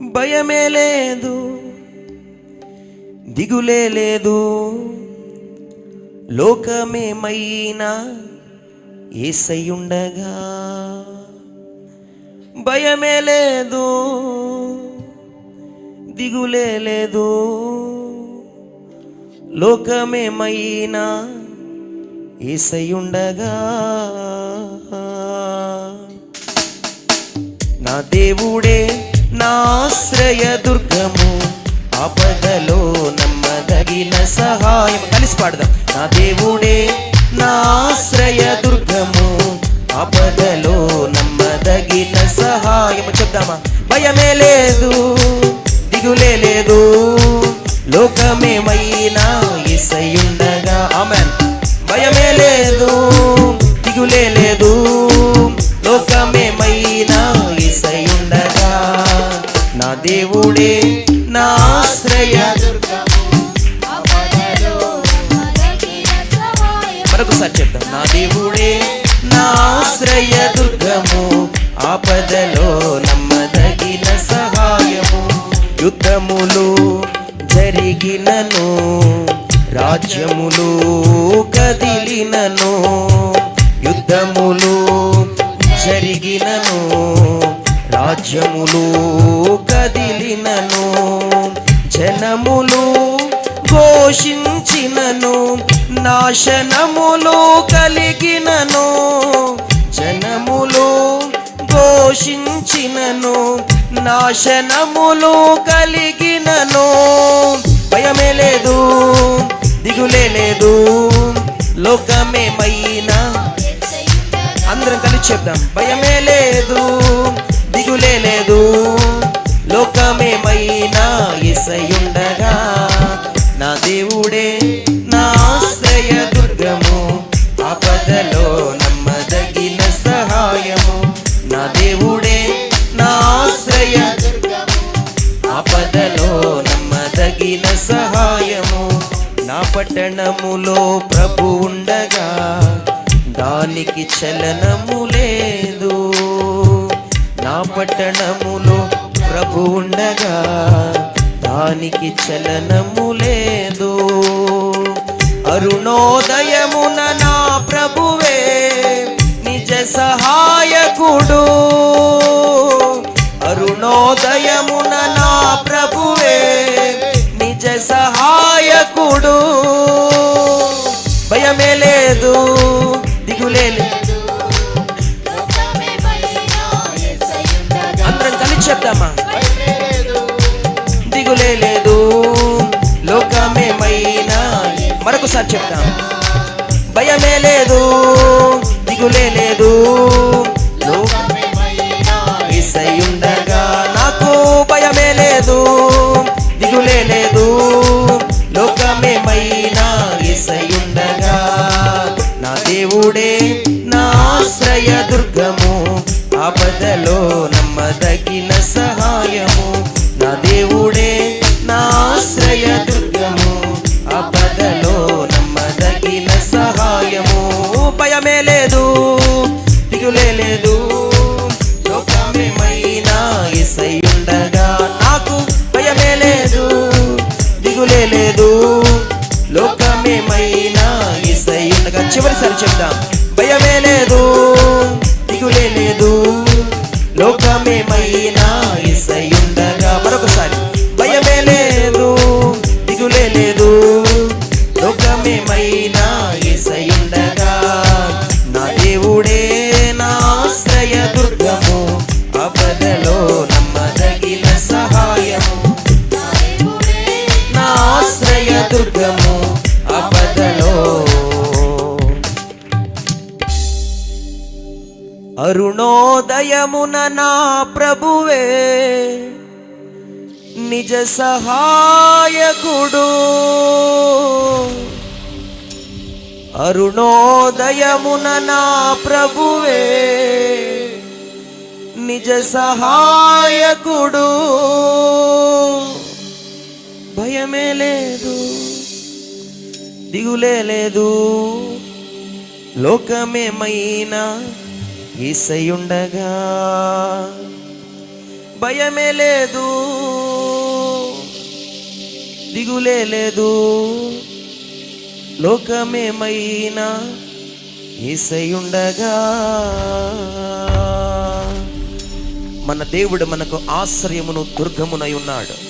భయమే లేదు దిగులే లేదు. లోకమేమైనా ఏసయ్యుండగా భయమే లేదు దిగులే లేదు. లోకమేమైనా ఏసయ్యుండగా నా దేవుడే నాశ్రయ దుర్గము ఆపదలో నమ్మదగిన సహాయం. కలిసి పాడదాం. నా దేవుడే నాశ్రయ దుర్గము ఆపదలో నమ్మదగిన సహాయం. చెప్దామా? భయమే లేదు దిగులే లేదు లోకమేమైనా దేవుడే నా ఆశ్రయ. మరొకసారి చెప్తాం నా దేవుడే నా ఆశ్రయ దుర్గము. ఆపదలో నమ్మదగిన సహాయము. యుద్ధములు జరిగినను రాజ్యములు కదిలినను. యుద్ధములు జరిగినను రాజ్యములు కదిలినను జనములు ఘోషించినను నాశనములు కలిగినను జనములు ఘోషించినను నాశనములు కలిగినను. భయమే లేదు దిగులే లేదు లోకమేమైనా. అందరం కలిసి చెప్దాం భయమే లేదు. సహాయము. నా పట్టణములో ప్రభు ఉండగా దానికి చలనము లేదు. నా పట్టణములో ప్రభు ఉండగా దానికి చలనము లేదు. అరుణోదయమున నా సహాయకుడు. భయమే లేదు దిగులే లేదు అందరం కలిసి చెప్దామా? దిగులే లేదు లోకమేమైనా? మరొకసారి చెప్తాం భయమే లేదు దిగులే దిగులే లోకమేమైనా ఇసయుండగా నా దేవుడే నా ఆశ్రయ దుర్గము. ఆపదలో నమ్మదగిన సహాయము. నా దేవుడే నా ఆశ్రయ దుర్గము. ఆపదలో నమ్మదగిన సహాయము. భయమేలే ఇసయుండగా చెప్దాం. భయమే లేదు దిగులే లేదు. లోకమేమైనా ఇసయుండగా. మరొకసారి. భయమే లేదు దిగులే లేదు. లోకమేమైనా ఇసయుండగా. నా దేవుడే నా ఆశ్రయ దుర్గము. ఆపదలో నమ్మదగిన సహాయము. నా ఆశ్రయ దుర్గము. అపదలో అరుణోదయమున నా ప్రభువే నిజ సహాయకుడు. అరుణోదయమున నా ప్రభువే నిజ సహాయకుడు. భయమే లేదు దిగులే లేదు లోకమేమైనా ఈసయుండగా భయమే లేదు. దిగులే లేదు. లోకమేమైనా ఈసయుండగా మన దేవుడు మనకు ఆశ్రయమును దుర్గమునై ఉన్నాడు.